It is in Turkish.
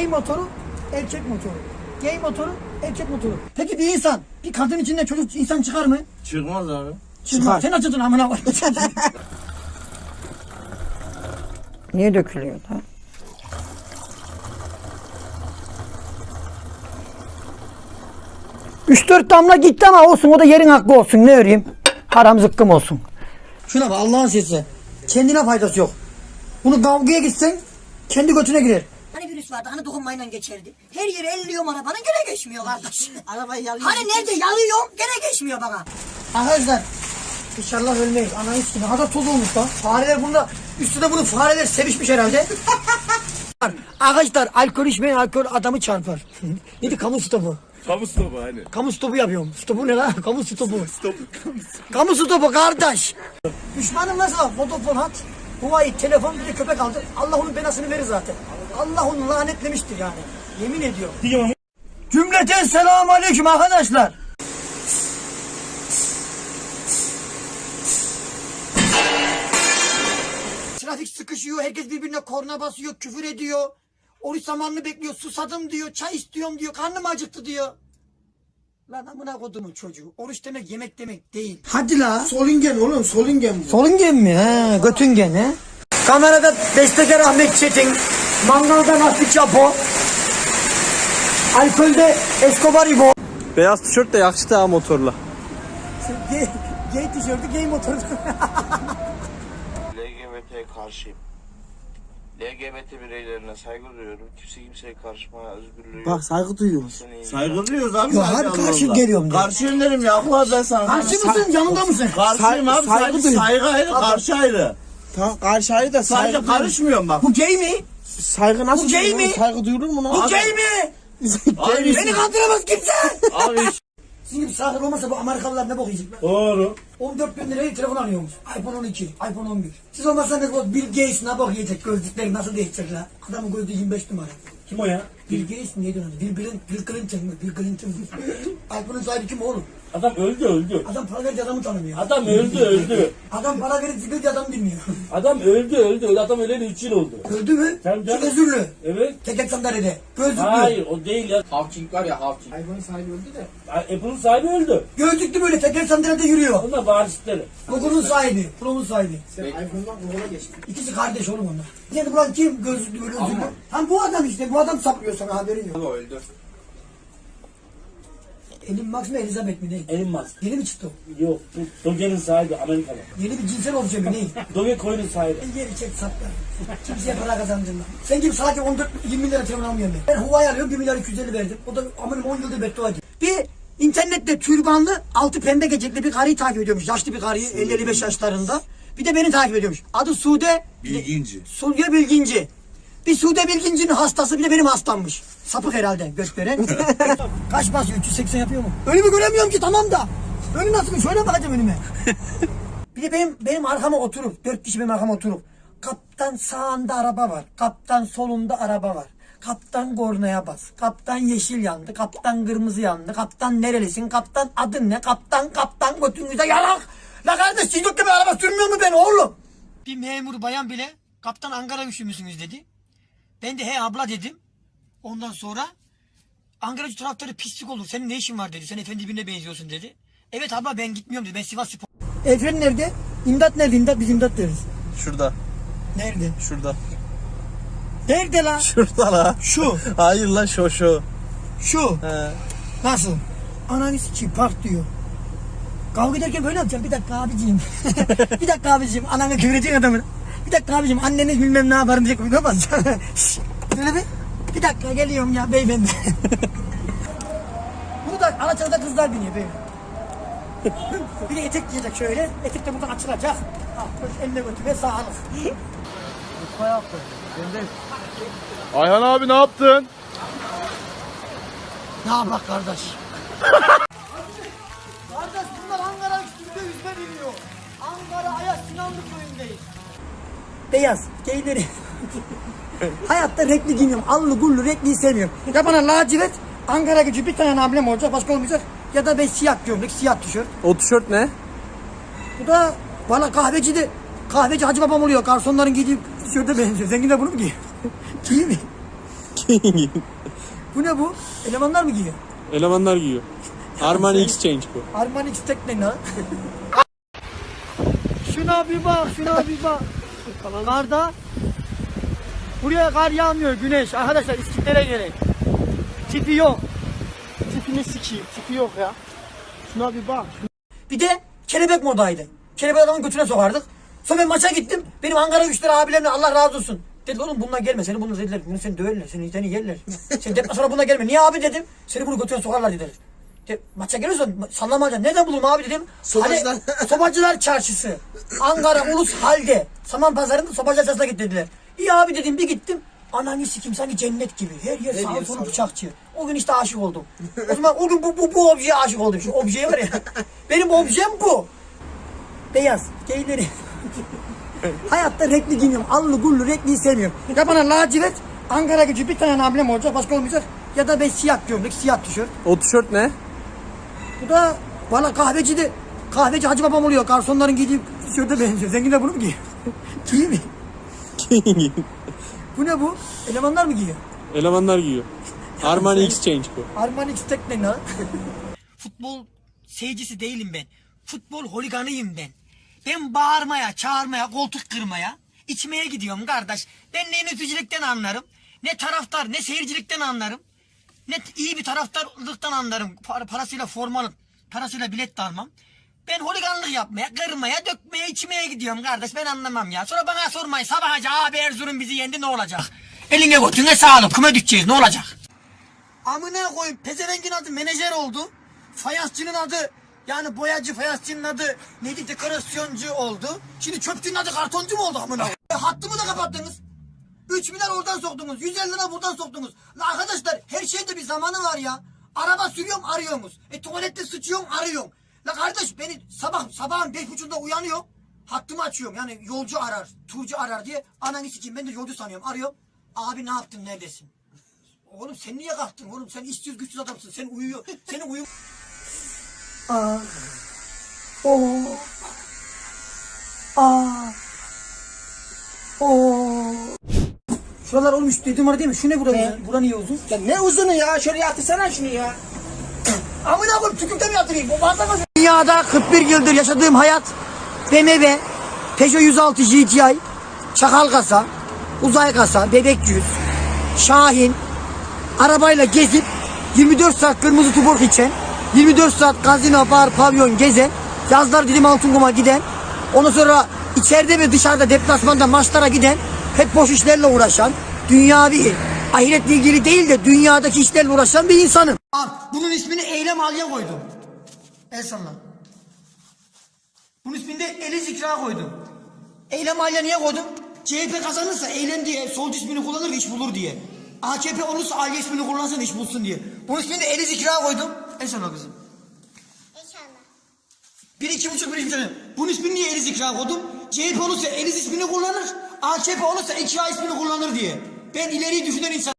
Gay motoru, erkek motoru. Gay motoru, erkek motoru. Peki bir insan, bir kadın içinde çocuk insan çıkar mı? Çıkmaz abi. Çıkar. Sen açıldın amına koyayım. Niye dökülüyor da? Üç dört damla gitti ama olsun o da yerin hakkı olsun ne öreyim. Haram zıkkım olsun. Şuna bak Allah'ın sesi. Kendine faydası yok. Bunu kavgaya gitsen kendi götüne girer. Virüs vardı hani dokunmayla geçerdi. Her yere elliyorum arabanın gene geçmiyor kardeş. Arabayı yalıyor. Hani nerede yalıyorum gene geçmiyor bana. Arkadaşlar inşallah ölmeyiz. Anayız gibi. Hada toz olmuş lan. Fareler bunda üstüne bunu fareler sevişmiş herhalde. Arkadaşlar alkol içmeyin alkol adamı çarpar. Neydi kamu stopu? Kamu stopu hani. Kamu stopu yapıyorum. Stopu ne lan? Kamu stopu. Kamu stopu kardeş. Düşmanım nasıl? Vodafone hat. Huawei telefon bir de köpek aldı. Allah onun belasını verir zaten. Allah onu lanetlemiştir yani. Yemin ediyorum. Cümleten selamun aleyküm arkadaşlar. Trafik sıkışıyor, herkes birbirine korna basıyor, küfür ediyor. Oruç zamanını bekliyor, susadım diyor, çay istiyorum diyor, karnım acıktı diyor. Lan amına kodumun çocuğu. Oruç demek yemek demek değil. Hadi la. Solingen oğlum Solingen bu. Solingen mi? He, Göttingen he. Kamerada bestekar Ahmet Çetin. Mangalda Nasri Çapo. Alkolde Escobar İbo. Beyaz tişört de yakıştı ha motorla. Gay, gay tişörtü, gay motoru. LGBT'ye karşıyım. LGBT bireylerine saygı duyuyorum. Kimse kimseye karışmaya özgürlüğü Bak saygı duyuyoruz. Saygı duyuyoruz abi. Yok abi karşı geliyorum diyor. Karşıyım derim ya. Allah ben sana. Karşı mısın, yanında mısın? Karşıyım abi. Saygı Saygı, saygı ayrı, karşı ayrı. Tamam karşı ayrı da Sadece saygı karışmıyorum bak. Bu gay mi? Saygı nasıl Bu gay mi? Saygı duyulur mu lan? Bu gay mi? Abi, Beni kandıramaz kimse. abi Sizin gibi sahil olmasa bu Amerikalılar ne bok yiyecek? Doğru. 14 bin liraya telefon alıyormuş. iPhone 12, iPhone 11. Siz olmasanız o Bill Gates ne bok yiyecek gözlükleri nasıl değişecek la? Adamın gözlüğü 25 numara. Kim o ya? Bill Gates mi neydi onun? Bill, Bill, Bill Clinton mı? Bill Clinton mı? iPhone'un sahibi kim oğlum? Adam öldü öldü. Adam para verince adamı tanımıyor. Adam öldü öldü. Adam para verince bir adam bilmiyor. Adam öldü öldü. öldü. Adam öleli 3 yıl oldu. Öldü mü? Tabii canım. Özürlü. Evet. Teker sandalyede. Gözlüklü. Hayır o değil ya. Hawking var ya Hawking. Apple'ın sahibi öldü. Gözlüklü böyle teker sandalyede yürüyor. Onlar varisleri. Google'un sahibi. Chrome'un sahibi. Sen iPhone'dan Google'a geçtin. İkisi kardeş oğlum onlar. Yani bulan kim? Gözlüklü böyle özürlü. Ha bu adam işte. Bu adam saplıyor sana haberin yok. O öldü. Elin Max mı Elizabeth mi ne? Elon Musk. Yeni mi çıktı o? Yok. Bu Doge'nin sahibi Amerikalı. Yeni bir cinsel obje mi ne? Dogecoin'in sahibi. Geri çek saplar. Kimseye para kazandırma. Sen gibi salak 14 20 lira telefon almıyorum ben. Ben Huawei alıyorum 1 milyar 250 verdim. O da amanım 10 yıldır beddua ediyor. Bir internette türbanlı altı pembe gecekli bir karıyı takip ediyormuş. Yaşlı bir karıyı 50-55 yaşlarında. Bir de beni takip ediyormuş. Adı Sude Bilginci. Sude Bilginci. Bir Sude Bilginci'nin hastası bir de benim hastammış. Sapık herhalde gökdelen. Kaç basıyor? 380 yapıyor mu? Önümü göremiyorum ki tamam da. Önü nasıl? Şöyle bakacağım önüme. Bir de benim benim arkama oturup, dört kişi benim arkama oturup. Kaptan sağında araba var. Kaptan solunda araba var. Kaptan kornaya bas. Kaptan yeşil yandı. Kaptan kırmızı yandı. Kaptan nerelisin? Kaptan adın ne? Kaptan kaptan götünüze yalak. La kardeş siz gibi araba sürmüyor mu ben oğlum? Bir memur bayan bile kaptan Ankara güçlü müsünüz dedi. Ben de he abla dedim. Ondan sonra Ankara'cı taraftarı pislik olur. Senin ne işin var dedi. Sen efendi birine benziyorsun dedi. Evet abla ben gitmiyorum dedi. Ben Sivas Spor. Efren nerede? İmdat nerede? İmdat biz imdat deriz. Şurada. Nerede? Şurada. Nerede la? Şurada la. Şu. Hayır la şu şu. Şu. He. Nasıl? Ananı sikeyim park diyor. Kavga ederken böyle yapacağım. Bir dakika abiciğim. bir dakika abiciğim. Ananı küfredecek adamın. Bir dakika abiciğim. Anneniz bilmem ne yaparım. Ne yapacaksın? Şşş, Böyle bir. Bir dakika geliyorum ya beyefendi. Burada Alaçatı'da kızlar biniyor beyefendi. bir de etek giyecek şöyle. Etek de buradan açılacak. Al, böyle eline götüre sağlık. Ayhan abi ne yaptın? Ne yapak kardeş? kardeş bunlar Ankara üstünde yüzme biliyor. Ankara Ayas Sinanlı köyündeyiz. Beyaz, geyleri. Hayatta renkli giymiyorum. Allı gullu renkliyi sevmiyorum. Ya bana lacivert, Ankara gücü bir tane amblem olacak başka olmayacak. Ya da ben siyah gömlek, siyah tişört. O tişört ne? Bu da bana kahveci de kahveci hacı babam oluyor. Garsonların giydiği tişörte benziyor. Zengin de bunu mu giyiyor? Giyiyor mi? Bu ne bu? Elemanlar mı giyiyor? Elemanlar giyiyor. Armani Exchange bu. Armani X Tekne lan. şuna bir bak, şuna bir bak. Karda buraya kar yağmıyor, güneş. Arkadaşlar İskitlere gelin. Tipi yok. Tipini sikeyim, tipi yok ya. Şuna bir bak. Bir de kelebek modaydı. Kelebek adamın götüne sokardık. Sonra ben maça gittim. Benim Ankara güçleri abilerimle Allah razı olsun. Dediler oğlum bununla gelme seni bunu dediler. Bunu seni döverler. Seni seni yerler. Sen depla sonra bununla gelme. Niye abi dedim. Seni bunu götüne sokarlar dediler. De, maça geliyorsan sallamayacaksın. Neden bulurum abi dedim. Sobacılar. Hani, Sobacılar Çarşısı. Ankara Ulus Halde. Saman Pazarı'nda Sobacılar Çarşısı'na git dediler. İyi abi dedim bir gittim. Ananı sikim sanki cennet gibi. Her yer sağ solu bıçakçı. O gün işte aşık oldum. O zaman o gün bu, bu, bu objeye aşık oldum. Şu objeye var ya. Benim objem bu. Beyaz. Geyleri. Hayatta renkli giymiyorum. Allı gullu renkliyi sevmiyorum. Ya bana lacivert Ankara gücü bir tane amblem olacak başka olmayacak. Ya da ben siyah gömlek siyah tişört. O tişört ne? Bu da bana kahveci de kahveci hacı babam oluyor. Garsonların giydiği tişörte benziyor. Zenginler bunu mu giyiyor? Giyiyor mi? Bu ne bu? Elemanlar mı giyiyor? Elemanlar giyiyor. Armani Exchange bu. Armani Tekne lan. Futbol seyircisi değilim ben. Futbol holiganıyım ben. Ben bağırmaya, çağırmaya, koltuk kırmaya, içmeye gidiyorum kardeş. Ben ne yöneticilikten anlarım, ne taraftar, ne seyircilikten anlarım. Ne iyi bir taraftarlıktan anlarım. Par- parasıyla formalı, parasıyla bilet de almam. Ben holiganlık yapmaya, kırmaya, dökmeye, içmeye gidiyorum kardeş. Ben anlamam ya. Sonra bana sormayın. Sabahacı abi Erzurum bizi yendi ne olacak? Eline götüne sağlık. Küme düşeceğiz ne olacak? Amına koyayım pezevengin adı menajer oldu. Fayansçının adı yani boyacı fayansçının adı neydi dekorasyoncu oldu. Şimdi çöpçünün adı kartoncu mu oldu amına? E, hattımı da kapattınız. 3 milyar oradan soktunuz. 150 lira buradan soktunuz. La arkadaşlar her şeyde bir zamanı var ya. Araba sürüyorum arıyorsunuz. E tuvalette sıçıyorum arıyorum. La kardeş beni sabah sabahın beş buçukta uyanıyorum. Hattımı açıyorum yani yolcu arar, turcu arar diye. Ananı sikeyim ben de yolcu sanıyorum. Arıyorum. Abi ne yaptın neredesin? Oğlum sen niye kalktın oğlum? Sen işsiz güçsüz adamsın. Sen uyuyor. Senin uyu... Aa. O. Aa. O. Şuralar oğlum üst dediğim var değil mi? Şu ne burası? Bura niye uzun? Ya ne uzunu ya? Şöyle yatırsana şunu ya. Amına koyayım tükürükte mi yatırayım? Bu fazla mı? Dünyada 41 yıldır yaşadığım hayat BMW, Peugeot 106 GTI, Çakal kasa, uzay kasa, bebek yüz, Şahin, arabayla gezip 24 saat kırmızı tuborg içen, 24 saat gazino, bar, pavyon gezen, yazlar dilim altın giden, ondan sonra içeride ve dışarıda deplasmanda maçlara giden, hep boş işlerle uğraşan, dünyavi, ahiretle ilgili değil de dünyadaki işlerle uğraşan bir insanım. Al, bunun ismini Eylem Aliye koydum. El salla. Bunun ismini de Eli Zikra koydum. Eylem Aliye niye koydum? CHP kazanırsa Eylem diye solcu ismini kullanır iş bulur diye. AKP olursa Aliye ismini kullansın iş bulsun diye. Bunun ismini de Eli Zikra koydum. El salla kızım. İnşallah. Bir iki buçuk bir iki. Bunun ismini niye Eliz ikra koydum? CHP olursa Eliz ismini kullanır. AKP olursa İkra ismini kullanır diye. Ben ileriyi düşünen insan.